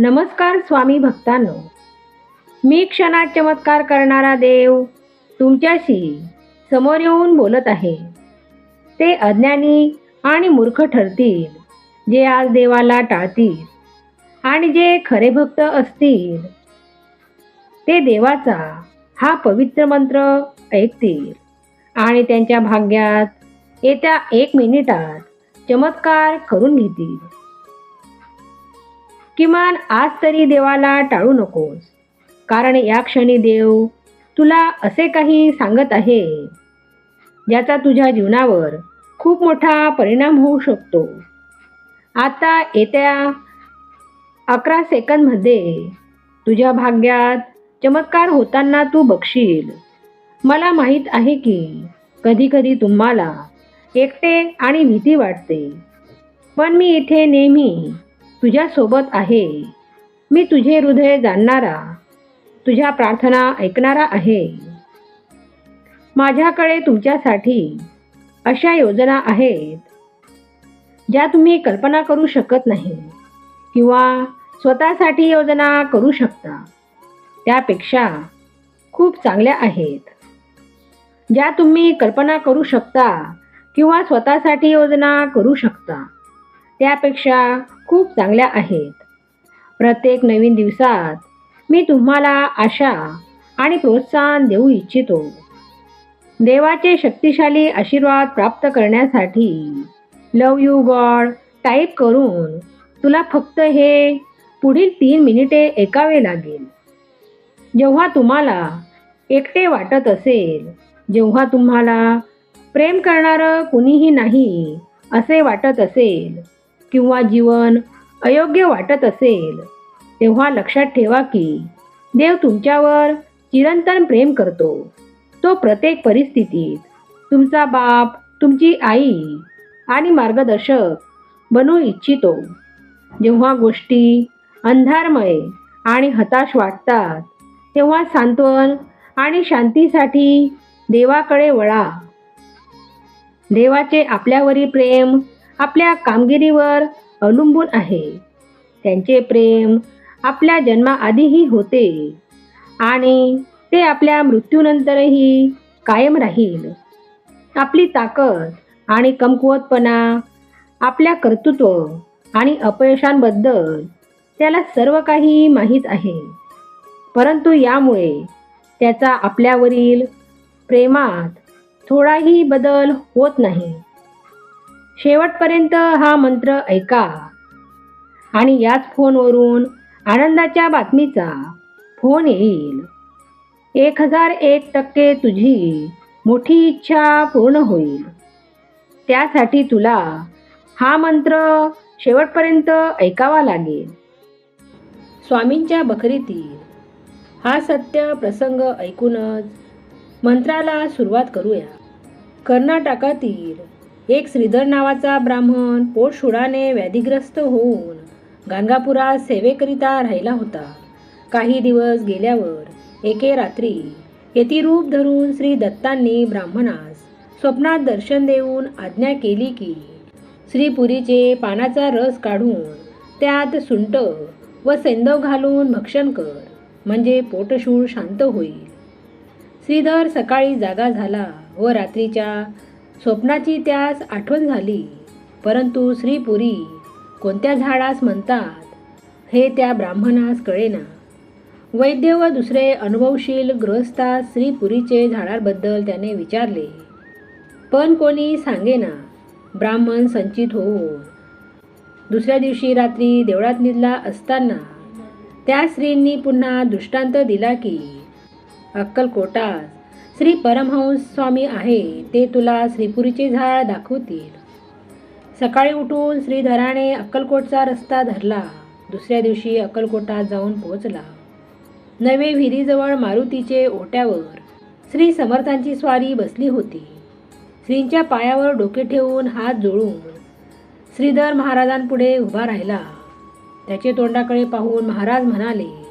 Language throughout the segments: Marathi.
नमस्कार स्वामी भक्तांनो. मी क्षणात चमत्कार करणारा देव तुमच्याशी समोर येऊन बोलत आहे. ते अज्ञानी आणि मूर्ख ठरतील जे आज देवाला टाळतील आणि जे खरे भक्त असतील. ते देवाचा हा पवित्र मंत्र ऐकतील आणि त्यांच्या भाग्यात येत्या एक मिनिटात चमत्कार करून घेतील. किमान आज तरी देवाला टाळू नकोस. कारण या क्षणी देव तुला असे काही सांगत आहे ज्याचा तुझ्या जीवनावर खूप मोठा परिणाम होऊ शकतो. आता येत्या अकरा सेकंदमध्ये तुझ्या भाग्यात चमत्कार होताना तू बघशील. मला माहीत आहे की कधीकधी तुम्हाला एकटे आणि भीती वाटते. पण मी इथे नेहमी तुझ्यासोबत आहे. मी तुझे हृदय जाणणारा तुझ्या प्रार्थना ऐकणारा आहे. माझ्याकडे तुमच्यासाठी अशा योजना आहेत ज्या तुम्ही कल्पना करू शकत नाही किंवा स्वतःसाठी योजना करू शकता. त्यापेक्षा खूप चांगल्या आहेत. ज्या तुम्ही कल्पना करू शकता किंवा स्वतःसाठी योजना करू शकता. त्यापेक्षा खूप चांगल्या आहेत. प्रत्येक नवीन दिवसात मी तुम्हाला आशा आणि प्रोत्साहन देऊ इच्छितो. देवाचे शक्तिशाली आशीर्वाद प्राप्त करण्यासाठी लव यू गॉड टाईप करून तुला फक्त हे पुढील तीन मिनिटे ऐकावे लागेल. जेव्हा तुम्हाला एकटे वाटत असेल जेव्हा तुम्हाला प्रेम करणारं कुणीही नाही असे वाटत असेल किंवा जीवन अयोग्य वाटत असेल तेव्हा लक्षात ठेवा की देव तुमच्यावर चिरंतन प्रेम करतो. तो प्रत्येक परिस्थितीत तुमचा बाप तुमची आई आणि मार्गदर्शक बनू इच्छितो. जेव्हा गोष्टी अंधारमय आणि हताश वाटतात तेव्हा सांत्वन आणि शांतीसाठी देवाकडे वळा. देवाचे आपल्यावरील प्रेम आपल्या कामगिरीवर अवलंबून आहे. त्यांचे प्रेम आपल्या जन्माआधीही होते आणि ते आपल्या मृत्यूनंतरही कायम राहील. आपली ताकद आणि कमकुवतपणा आपल्या कर्तृत्व आणि अपयशांबद्दल त्याला सर्व काही माहीत आहे. परंतु यामुळे त्याचा आपल्यावरील प्रेमात थोडाही बदल होत नाही. शेवटपर्यंत हा मंत्र ऐका. आणि याच फोनवरून आनंदाच्या बातमीचा फोन येईल. एक हजार एक टक्के तुझी मोठी इच्छा पूर्ण होईल. त्यासाठी तुला हा मंत्र शेवटपर्यंत ऐकावा लागेल. स्वामींच्या बकरीतील हा सत्य प्रसंग ऐकूनच मंत्राला सुरुवात करूया. कर्नाटकातील एक श्रीधर नावाचा ब्राह्मण पोटशुडाने व्याधीग्रस्त होऊन गाणगापुरात सेवेकरिता राहिला होता. काही दिवस गेल्यावर एके रात्री यतिरूप धरून श्री दत्तांनी ब्राह्मणास स्वप्नात दर्शन देऊन आज्ञा केली की श्रीपुरीचे पानाचा रस काढून त्यात सुंट व सेंदव घालून भक्षण कर म्हणजे पोटशूळ शांत होईल. श्रीधर सकाळी जागा झाला व रात्रीच्या स्वप्नाची त्यास आठवण झाली. परंतु श्रीपुरी कोणत्या झाडास म्हणतात हे त्या ब्राह्मणास कळेना. वैद्य व दुसरे अनुभवशील गृहस्थास श्रीपुरीचे झाडाबद्दल त्याने विचारले. पण कोणी सांगेना ब्राह्मण संचित होऊन. दुसऱ्या दिवशी रात्री देवळात निधला असताना त्या स्त्रींनी पुन्हा दृष्टांत दिला की अक्कलकोटात श्री परमहंस स्वामी आहे ते तुला श्रीपुरीचे झाड दाखवतील. सकाळी उठून श्रीधराने अक्कलकोटचा रस्ता धरला. दुसऱ्या दिवशी अक्कलकोटात जाऊन पोहोचला. नवे विहिरीजवळ मारुतीचे ओट्यावर श्री समर्थांची स्वारी बसली होती. श्रींच्या पायावर डोके ठेवून हात जोडून श्रीधर महाराजांपुढे उभा राहिला. त्याचे तोंडाकडे पाहून महाराज म्हणाले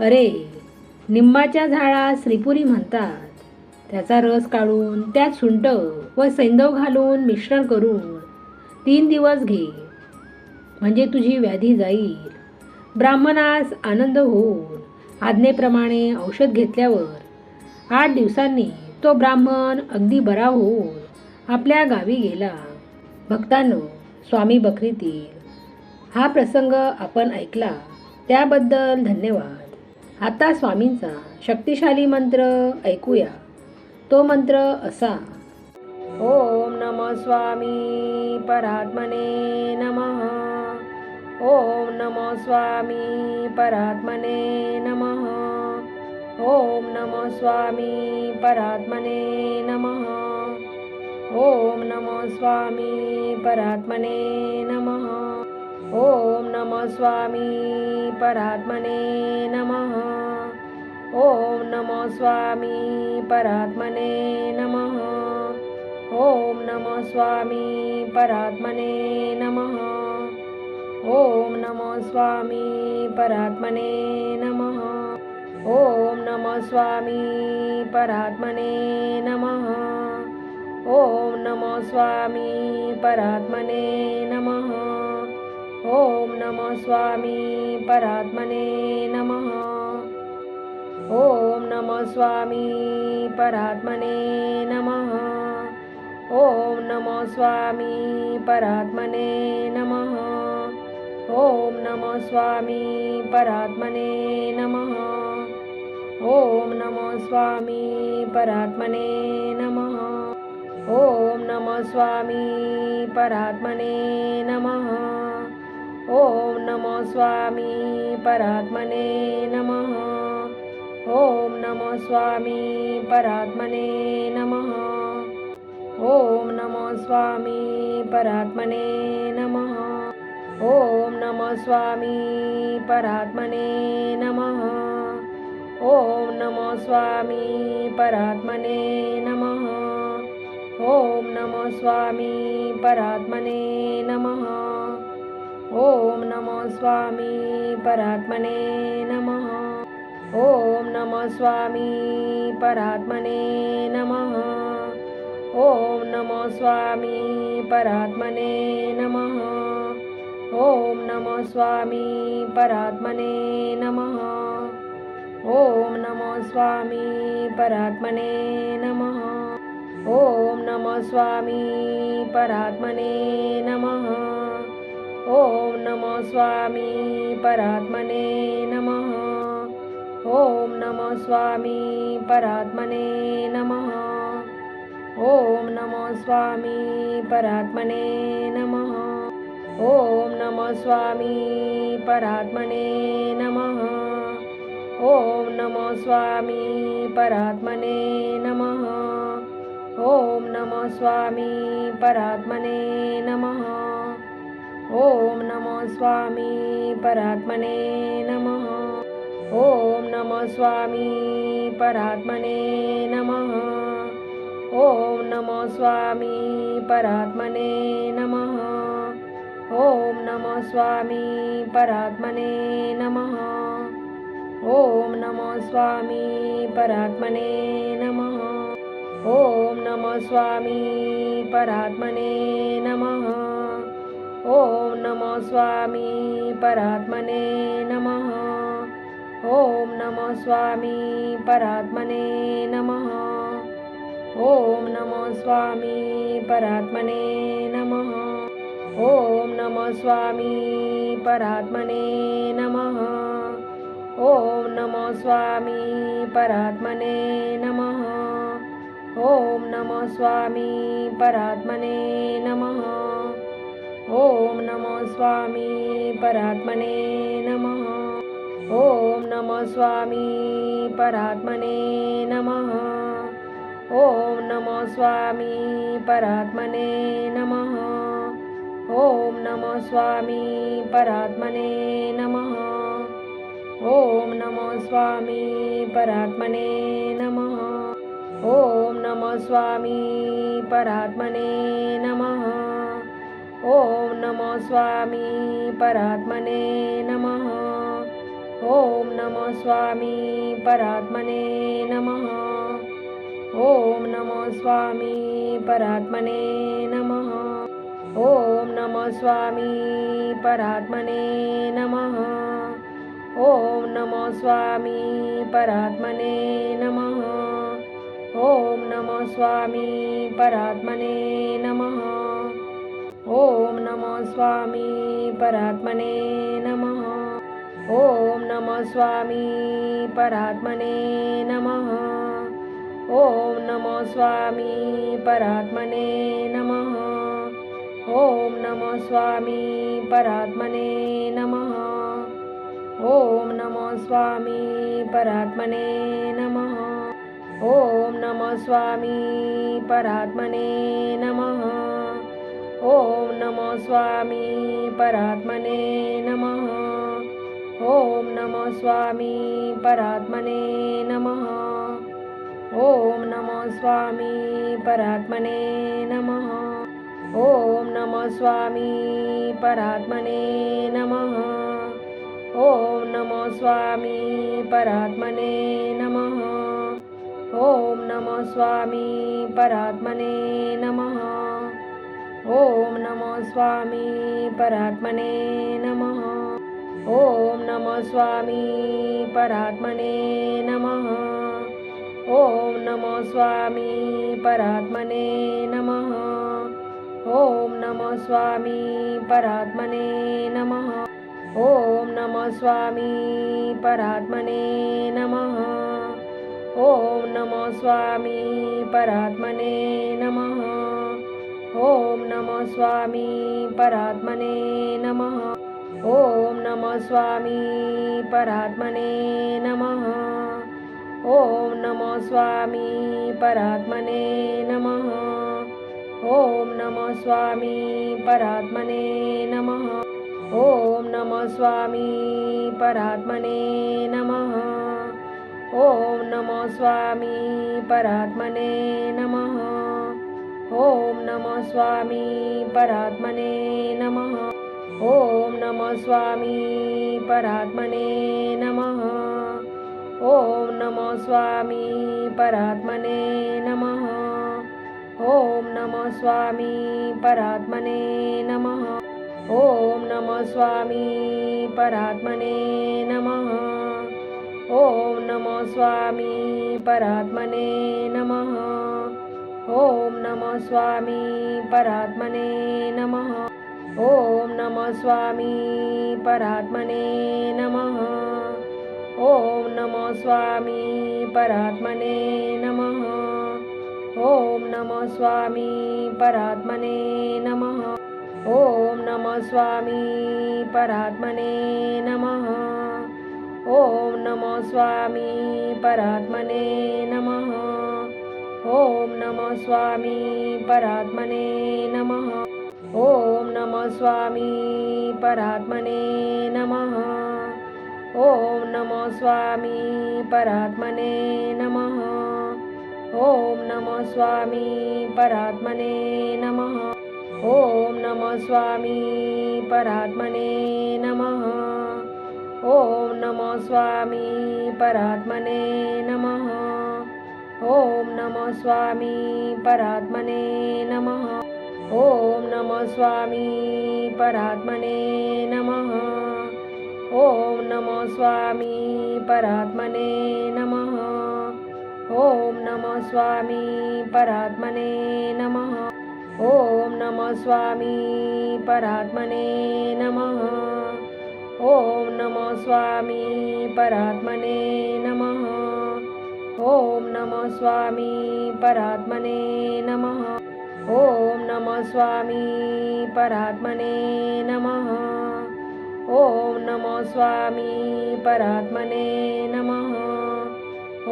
अरे निंबाच्या झाडात श्रीपुरी म्हणतात. त्याचा रस काढून त्यात सुंट व सैंदव घालून मिश्रण करून तीन दिवस घे. म्हणजे तुझी व्याधी जाईल. ब्राह्मणास आनंद होऊन आज्ञेप्रमाणे औषध घेतल्यावर आठ दिवसांनी तो ब्राह्मण अगदी बरा होऊन आपल्या गावी गेला. भक्तांनो स्वामी बकरीतील हा प्रसंग आपण ऐकला. त्याबद्दल धन्यवाद. आता स्वामींचा शक्तिशाली मंत्र ऐकूया. तो मंत्र असा. ओम नम स्वामी परात्मने नमः. ओम नमो स्वामी परात्मने नमः. ओम नमो स्वामी परात्मने नमः. ओम नमो स्वामी परात्मने नमः. ओम नम स्वामी परात्मने नमः. ओम नमो स्वामी परात्मने नमः। ओम नमो स्वामी परात्मने नमः। ओम नमो स्वामी परात्मने नमः। ओम नमो स्वामी परात्मने नमः। ओम नमो स्वामी परात्मने नमः। ओम नमो स्वामी परात्मने नमः। ओम नमो स्वामी परात्मने नमः। ओम नमो स्वामी परात्मने नमः। ओम नमो स्वामी परात्मने नमः। ओम नमो स्वामी परात्मने नमः। ओम नमो स्वामी परात्मने नमः। ओम नमो स्वामी परात्मने नमः। ओम नमो स्वामी परात्मने नमः। ओम नमो स्वामी परात्मने नमः। ओम नमो स्वामी परात्मने नमः। ओम नमो स्वामी परात्मने नमः। ओम नमो स्वामी परात्मने नमः। ओम नमो स्वामी परात्मने ओम नमः स्वामी परात्मने नमः। ओम नमो स्वामी परात्मने नमः। ओम नमो स्वामी परात्मने नमः। ओम नमो स्वामी परात्मने नमः। ओम नमो स्वामी परात्मने नमः। ओम नमो स्वामी परात्मने नमः। ओम नमो स्वामी परात्मने नमः। ओम नमो स्वामी परात्मने नमः। ओम नमो स्वामी परात्मने नमः। ओम नमो स्वामी परात्मने नमः। ओम नमो स्वामी परात्मने नमः। ओम नमो स्वामी परात्मने नमः। ओम नमः स्वामी परात्मने नमः। ओम नमो स्वामी परात्मने नमः। ओम नमः स्वामी परात्मने नमः। ओम नमो स्वामी परात्मने नमः। ओम नमः स्वामी परात्मने नमः। ओम नमो स्वामी परात्मने नमः। ॐ नमो स्वामी परात्मने नमः। ॐ नमो स्वामी परात्मने नमः। ॐ नमो स्वामी परात्मने नमः। ॐ नमो स्वामी परात्मने नमः। ॐ नमो स्वामी परात्मने नमः। ॐ नमो स्वामी परात्मने नमः ओम नमो स्वामी परात्मने नमः। ओम नमो स्वामी परात्मने नमः। ओम नमः स्वामी परात्मने नमः। ओम नमो स्वामी परात्मने नमः। ओम नमः स्वामी परात्मने नमः। ओम नमो स्वामी परात्मने स्वामी परात्मने नमः। ओम नमो स्वामी परात्मने नमः। ओम नमो स्वामी परात्मने नमः। ओम नमो स्वामी परात्मने नमः। ओम नमो स्वामी परात्मने नमः। ओम नमो स्वामी परात्मने ओम नमः स्वामी परात्मने नमः। ओम नमो स्वामी परात्मने नमः। ओम नमः स्वामी परात्मने नमः। ओम नमो स्वामी परात्मने नमः। ओम नमः स्वामी परात्मने नमः। ओम नमो स्वामी परात्मने नमः। ओम नमो स्वामी परात्मने नमः। ओम नमो स्वामी परात्मने नमः। ओम नमो स्वामी परात्मने नमः। ओम नमो स्वामी परात्मने नमः। ओम नमो स्वामी परात्मने नमः। ओम नमो स्वामी परात्मने नमः। ओम नमः स्वामी परात्मने नमः। ओम नमो स्वामी परात्मने नमः। ओम नमो स्वामी परात्मने नमः। ओम नमो स्वामी परात्मने नमः। ओम नमो स्वामी परात्मने नमः। ओम नमो स्वामी परात्मने नमः ओम स्वामी परात्मने नमः। ओम नमो स्वामी परात्मने नमः। ओम नमो स्वामी परात्मने नमः। ओम नमः स्वामी परात्मने नमः। ओम नमो स्वामी परात्मने नमः। ओम नमो स्वामी परात्मने ओम नमो स्वामी परात्मने नमः। ओम नमो स्वामी परात्मने नमः। ओम नमो स्वामी परात्मने नमः। ओम नमो स्वामी परात्मने नमः। ओम नमो स्वामी परात्मने नमः। ओम नमो स्वामी परात्मने नमः। ओम नमः स्वामी परात्मने नमः। ओम नमो स्वामी परात्मने नमः। ओम नमः स्वामी परात्मने नमः। ओम नमः स्वामी परात्मने नमः। ओम नमो स्वामी परात्मने नमः। ओम नमः स्वामी परात्मने नमः। ओम नमः स्वामी परात्मने नमः। ओम नमो स्वामी परात्मने नमः। ओम नमो स्वामी परात्मने नमः। ओम नमो स्वामी परात्मने नमः। ओम नमो स्वामी परात्मने नमः। ओम नमो स्वामी परात्मने नमः। ओम नमो स्वामी परात्मने नमः। ओम नमो स्वामी परात्मने नमः। ओम नमो स्वामी परात्मने नमः। ओम नमो स्वामी परात्मने नमः। ओम नमो स्वामी परात्मने नमः। ओम नमो स्वामी परात्मने नमः। ओम नमः स्वामी परात्मने नमः। ओम नमो स्वामी परात्मने नमः।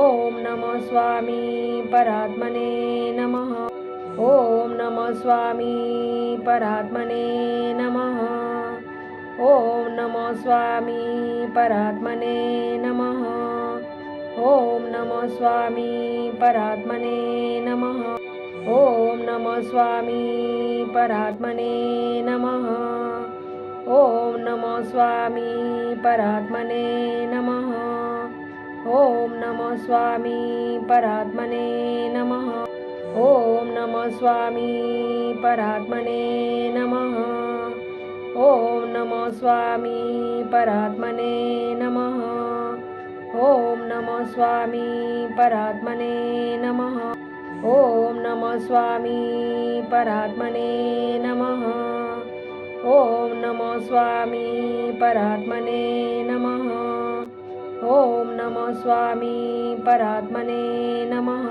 ओम नमो स्वामी परात्मने नमः। ओम नमो स्वामी परात्मने नमः। ओम नमो स्वामी परात्मने नमः। ओम नमो स्वामी परात्मने नमः। ओम नमो स्वामी परात्मने नमः। ओम नमो स्वामी परात्मने नमः। ओम नमो स्वामी परात्मने नमः। ओम नमः स्वामी परात्मने नमः। ओम नमः स्वामी परात्मने नमः। स्वामी परात्मने नमः। ॐ नमः स्वामी परात्मने नमः। ॐ नमः स्वामी परात्मने नमः। ॐ नमः स्वामी परात्मने नमः।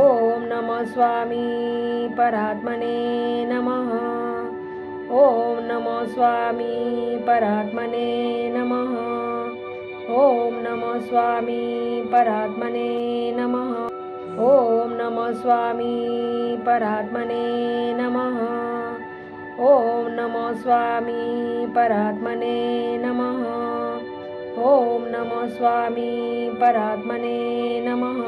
ॐ नमः स्वामी परात्मने नमः। ॐ नमः स्वामी परात्मने नमः। ॐ नमः स्वामी परात्मने नमः। ॐ नमः स्वामी परात्मने नमः। ॐ नमः स्वामी परात्मने नमः। ॐ नमः स्वामी परात्मने नमः।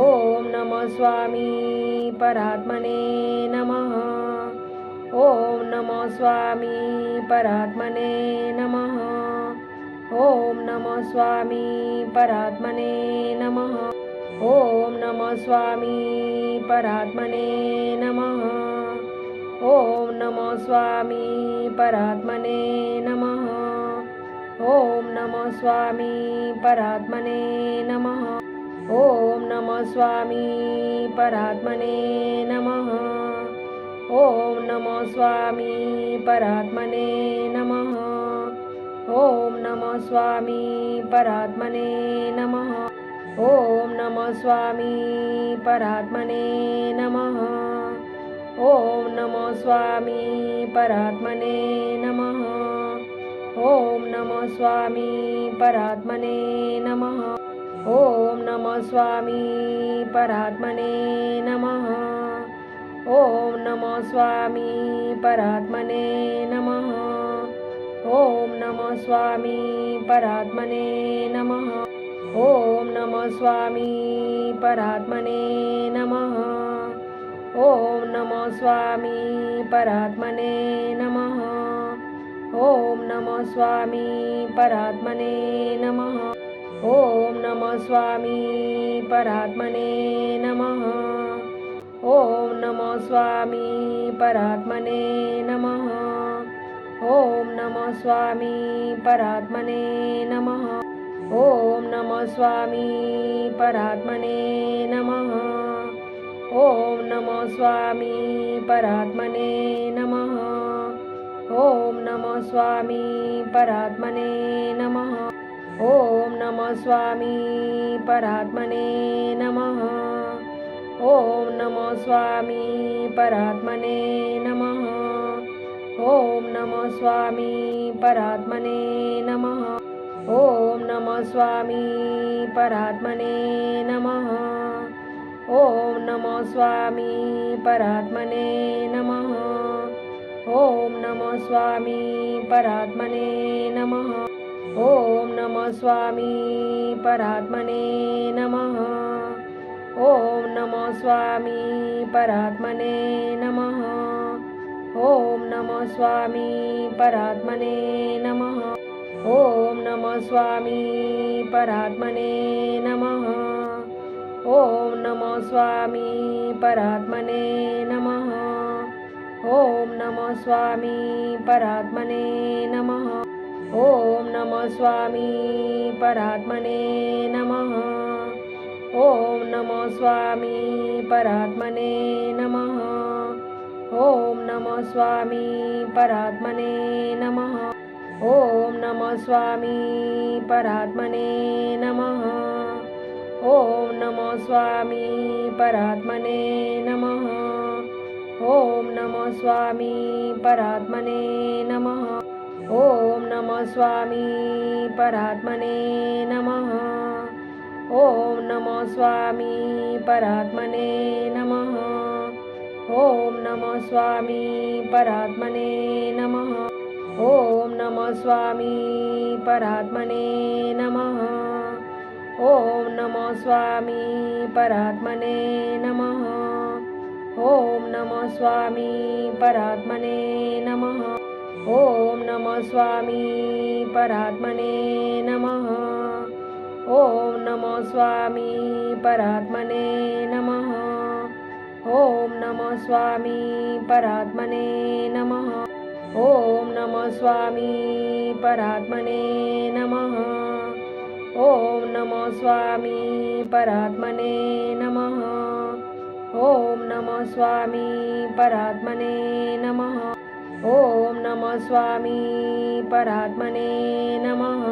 ॐ नमः स्वामी परात्मने नमः। ॐ नमः स्वामी परात्मने नमः। ॐ नमः स्वामी परात्मने नमः। ॐ नमः स्वामी परात्मने नमः। ॐ नमः स्वामी परात्मने नमः। ॐ नमः स्वामी परात्मने नमः। ॐ नमः स्वामी परात्मने नमः। ॐ नमः स्वामी परात्मने नमः। ॐ नमः स्वामी परात्मने नमः। ॐ नमः स्वामी परात्मने नमः। ॐ नमः स्वामी परात्मने नमः। ॐ नमः स्वामी परात्मने नमः। ॐ नमः स्वामी परात्मने नमः। ॐ नमः स्वामी परात्मने नमः। ॐ नमः स्वामी परात्मने नमः। ॐ नमः स्वामी परात्मने नमः। ॐ नमः स्वामी परात्मने नमः। ॐ नमः स्वामी परात्मने नमः। ॐ नमः स्वामी परात्मने नमः। ॐ नमः स्वामी परात्मने नमः। ॐ नमः स्वामी परात्मने नमः। ॐ नमः स्वामी परात्मने नमः। ॐ नमः स्वामी परात्मने नमः। ॐ नमः स्वामी परात्मने नमः। ॐ नमः स्वामी परात्मने नमः। ॐ नमः स्वामी परात्मने नमः। ॐ नमः स्वामी परात्मने नमः। ॐ नमः स्वामी परात्मने नमः। ॐ नमः स्वामी परात्मने नमः। ॐ नमः स्वामी परात्मने नमः। ॐ नमः स्वामी परात्मने नमः। ॐ नमः स्वामी परात्मने नमः। ॐ नमः स्वामी परात्मने नमः। ॐ नमः स्वामी परात्मने नमः। ॐ नमः स्वामी परात्मने नमः। ॐ नमः स्वामी परात्मने नमः। ॐ नमः स्वामी परात्मने नमः। ॐ नमः स्वामी परात्मने नमः। ॐ नमः स्वामी परात्मने नमः। ॐ नमः स्वामी परात्मने नमः। ॐ नमः स्वामी परात्मने नमः। ॐ नमः स्वामी परात्मने नमः। ॐ नमः स्वामी परात्मने नमः। ॐ नमः स्वामी परात्मने नमः। ॐ नमः स्वामी परात्मने नमः। ॐ नमः स्वामी परात्मने नमः। ॐ नमः स्वामी परात्मने नमः। ॐ नमः स्वामी परात्मने नमः। ॐ नमः स्वामी परात्मने नमः। ॐ नमः स्वामी परात्मने नमः। ॐ नमः स्वामी परात्मने नमः। ॐ नमः स्वामी परात्मने नमः। ॐ नमः स्वामी परात्मने नमः। ॐ नमः स्वामी परात्मने नमः। ॐ नमः स्वामी परात्मने नमः।